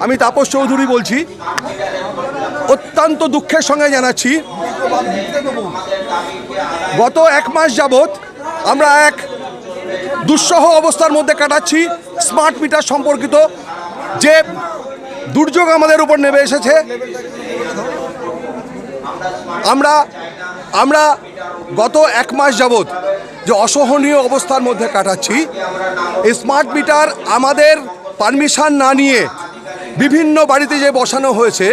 আমি তাপস চৌধুরী বলছি। অত্যন্ত দুঃখের সঙ্গে জানাচ্ছি। গত এক মাস যাবৎ আমরা এক দুঃসহ অবস্থার মধ্যে কাটাচ্ছি স্মার্ট মিটার সম্পর্কিত। যে দুর্যোগ আমাদের উপর নেমে এসেছে। আমরা আমরা গত এক মাস যাবৎ যে অসহনীয় অবস্থার মধ্যে কাটাচ্ছি স্মার্ট মিটার আমাদের পারমিশন না নিয়ে বিভিন্ন বাড়িতে যে বসানো হয়েছে,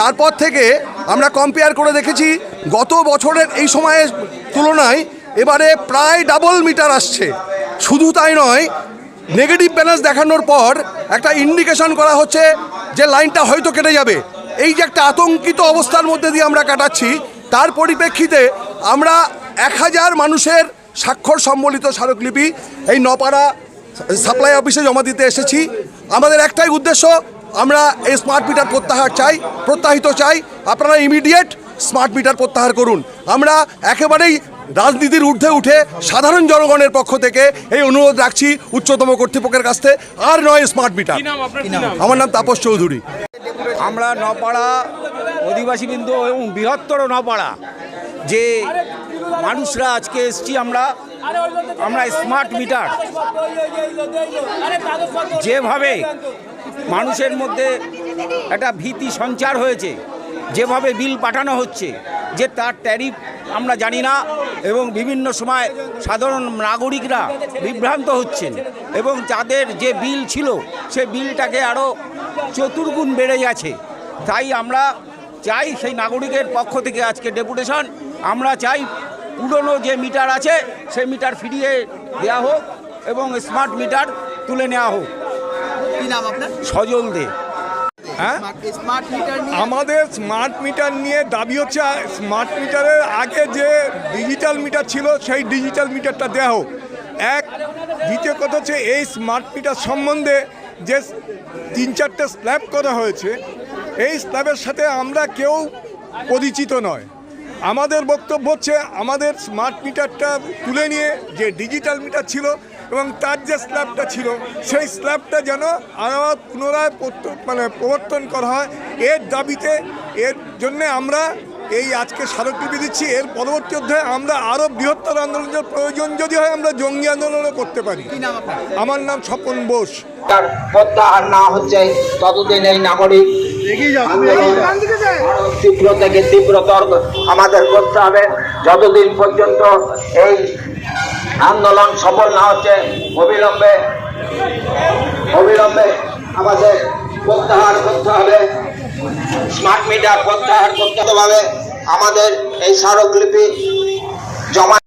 তারপর থেকে আমরা কম্পেয়ার করে দেখেছি, গত বছরের এই সময়ের তুলনায় এবারে প্রায় ডাবল মিটার আসছে। শুধু তাই নয় নেগেটিভ ব্যালেন্স দেখানোর পর একটা ইন্ডিকেশন করা হচ্ছে যে লাইনটা হয়তো কেটে যাবে। এই যে একটা আতঙ্কিত অবস্থার মধ্যে দিয়ে আমরা কাটাচ্ছি, তার পরিপ্রেক্ষিতে আমরা এক হাজার মানুষের স্বাক্ষর সম্বলিত স্মারকলিপি এই নপাড়া সাপ্লাই অফিসে জমা দিতে এসেছি। আমাদের একটাই উদ্দেশ্য আমরা এই স্মার্ট মিটার প্রত্যাহার চাই প্রত্যাহিত চাই। আপনারা ইমিডিয়েট স্মার্ট মিটার প্রত্যাহার করুন। আমরা একেবারেই রাজনীতির ঊর্ধ্বে উঠে সাধারণ জনগণের পক্ষ থেকে এই অনুরোধ রাখছি উচ্চতম কর্তৃপক্ষের কাছ থেকে। আর নয় স্মার্ট মিটার আমার নাম তাপস চৌধুরী। আমরা নপাড়া অধিবাসীবৃন্দ এবং বৃহত্তর নপাড়া যে মানুষরা আজকে এসছি আমরা আমরা স্মার্ট মিটার যেভাবে মানুষের মধ্যে একটা ভীতি সঞ্চার হয়েছে যেভাবে বিল পাঠানো হচ্ছে যে তার ট্যারিফ আমরা জানি না এবং বিভিন্ন সময় সাধারণ নাগরিকরা বিভ্রান্ত হচ্ছেন এবং যাদের যে বিল ছিল সে বিলটাকে আরও চতুর্গুণ বেড়ে গেছে। তাই আমরা চাই সেই নাগরিকের পক্ষ থেকে আজকে ডেপুটেশন আমরা চাই পুরনো যে মিটার আছে সেই মিটার ফিরিয়ে দেওয়া হোক এবং স্মার্ট মিটার তুলে নেওয়া হোক। কি নাম আপনার? সজল দে। হ্যাঁ? স্মার্ট মিটার আমাদের স্মার্ট মিটার নিয়ে দাবি হচ্ছে স্মার্ট মিটারের আগে যে ডিজিটাল মিটার ছিল সেই ডিজিটাল মিটারটা দেওয়া হোক। এক দ্বিতীয় কথা হচ্ছে এই স্মার্ট মিটার সম্বন্ধে যে তিন চারটে স্ল্যাব করা হয়েছে এই স্ল্যাবের সাথে আমরা কেউ পরিচিত নয়। আমাদের বক্তব্য হচ্ছে আমাদের স্মার্ট মিটারটা তুলে নিয়ে যে ডিজিটাল মিটার ছিল এবং তার যে স্ল্যাবটা ছিল সেই স্ল্যাবটা যেন আবার পুনরায় মানে প্রবর্তন করা হয়। এর দাবিতে এর জন্যে আমরা এই আজকে স্মারকলিপি দিচ্ছি। এর পরবর্তী অধ্যায়ে আমরা আরও বৃহত্তর আন্দোলনের প্রয়োজন যদি হয় আমরা জঙ্গি আন্দোলনও করতে পারি। আমার নাম স্বপন বোস। তার প্রত্যাহার না হচ্ছে ততদিন এই নাগরিক আরও তীব্র থেকে তীব্রতর আমাদের করতে হবে। যতদিন পর্যন্ত এই আন্দোলন সফল না হচ্ছে অবিলম্বে অবিলম্বে আমাদের প্রত্যাহার করতে হবে। স্মার্ট মিটার প্রত্যাহার করতে হবে। আমাদের এই স্মারকলিপি জমা